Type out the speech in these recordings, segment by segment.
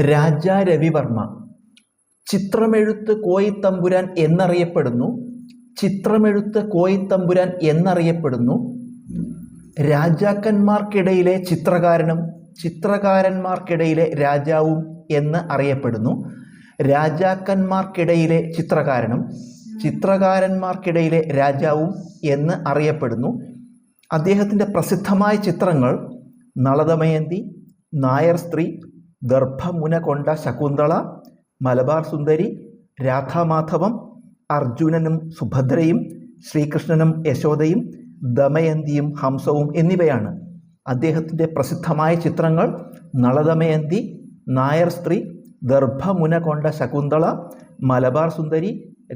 രാജാ രവിവർമ്മ. ചിത്രമെഴുത്ത് കോയിത്തമ്പുരാൻ എന്നറിയപ്പെടുന്നു. ചിത്രമെഴുത്ത് കോയിത്തമ്പുരാൻ എന്നറിയപ്പെടുന്നു. രാജാക്കന്മാർക്കിടയിലെ ചിത്രകാരനും ചിത്രകാരന്മാർക്കിടയിലെ രാജാവും എന്ന് അറിയപ്പെടുന്നു. രാജാക്കന്മാർക്കിടയിലെ ചിത്രകാരനും ചിത്രകാരന്മാർക്കിടയിലെ രാജാവും എന്ന് അറിയപ്പെടുന്നു. അദ്ദേഹത്തിന്റെ പ്രസിദ്ധമായ ചിത്രങ്ങൾ നളദമയന്തി നായർ സ്ത്രീ ഗർഭമുന കൊണ്ട ശകുന്തള മലബാർ സുന്ദരി രാധാമാധവം അർജുനനും സുഭദ്രയും ശ്രീകൃഷ്ണനും യശോദയും ദമയന്തിയും ഹംസവും എന്നിവയാണ് അദ്ദേഹത്തിന്റെ പ്രസിദ്ധമായ ചിത്രങ്ങൾ നളദമയന്തി നായർ സ്ത്രീ ദർഭമുന കൊണ്ട ശകുന്തള മലബാർ സുന്ദരി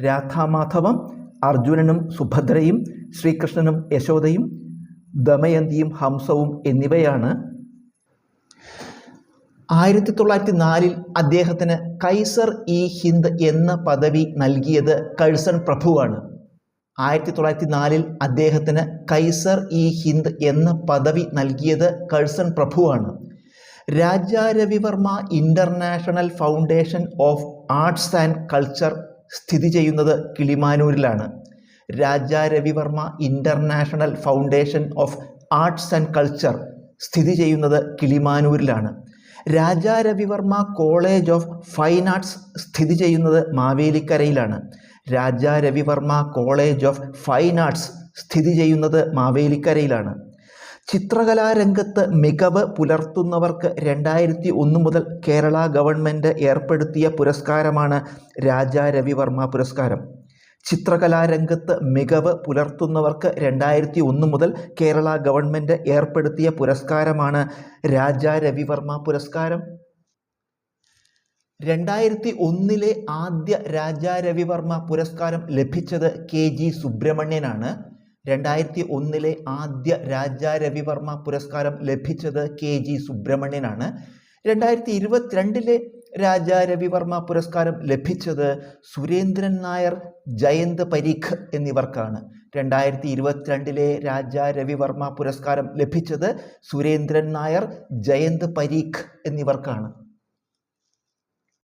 രാധാമാധവം അർജുനനും സുഭദ്രയും ശ്രീകൃഷ്ണനും യശോദയും ദമയന്തിയും ഹംസവും എന്നിവയാണ് ആയിരത്തി തൊള്ളായിരത്തി നാലിൽ അദ്ദേഹത്തിന് കൈസർ ഇ ഹിന്ദ് എന്ന പദവി നൽകിയത് കഴ്സൺ പ്രഭുവാണ്. ആയിരത്തി തൊള്ളായിരത്തി നാലിൽ അദ്ദേഹത്തിന് കൈസർ ഇ ഹിന്ദ് എന്ന പദവി നൽകിയത് Curzon പ്രഭുവാണ്. Raja Ravi Varma international foundation of arts and culture സ്ഥിതി ചെയ്യുന്നത് കിളിമാനൂരിലാണ്. Raja Ravi Varma international foundation of arts and culture സ്ഥിതി ചെയ്യുന്നത് കിളിമാനൂരിലാണ്. Raja Ravi Varma college of fine arts സ്ഥിതി ചെയ്യുന്നത് മാവേലിക്കരയിലാണ്. Raja Ravi Varma college of fine arts സ്ഥിതി ചെയ്യുന്നത് മാവേലിക്കരയിലാണ്. ചിത്രകലാരംഗത്ത് മികവ് പുലർത്തുന്നവർക്ക് രണ്ടായിരത്തി ഒന്ന് മുതൽ കേരള ഗവൺമെന്റ് ഏർപ്പെടുത്തിയ പുരസ്കാരമാണ് രാജാ രവിവർമ്മ പുരസ്കാരം. ചിത്രകലാരംഗത്ത് മികവ് പുലർത്തുന്നവർക്ക് രണ്ടായിരത്തി ഒന്ന് മുതൽ കേരള ഗവൺമെന്റ് ഏർപ്പെടുത്തിയ പുരസ്കാരമാണ് രാജാ രവിവർമ്മ പുരസ്കാരം. രണ്ടായിരത്തി ഒന്നിലെ ആദ്യ രാജാ രവിവർമ്മ പുരസ്കാരം ലഭിച്ചത് കെ ജി സുബ്രഹ്മണ്യനാണ്. രണ്ടായിരത്തി ഒന്നിലെ ആദ്യ രാജാ രവിവർമ്മ പുരസ്കാരം ലഭിച്ചത് കെ ജി സുബ്രഹ്മണ്യനാണ്. രണ്ടായിരത്തി ഇരുപത്തിരണ്ടിലെ രാജാ രവിവർമ്മ പുരസ്കാരം ലഭിച്ചത് സുരേന്ദ്രൻ നായർ ജയന്ത് പരീഖ് എന്നിവർക്കാണ്. രണ്ടായിരത്തി ഇരുപത്തിരണ്ടിലെ രാജാ രവിവർമ്മ പുരസ്കാരം ലഭിച്ചത് സുരേന്ദ്രൻ നായർ ജയന്ത് പരീഖ് എന്നിവർക്കാണ്.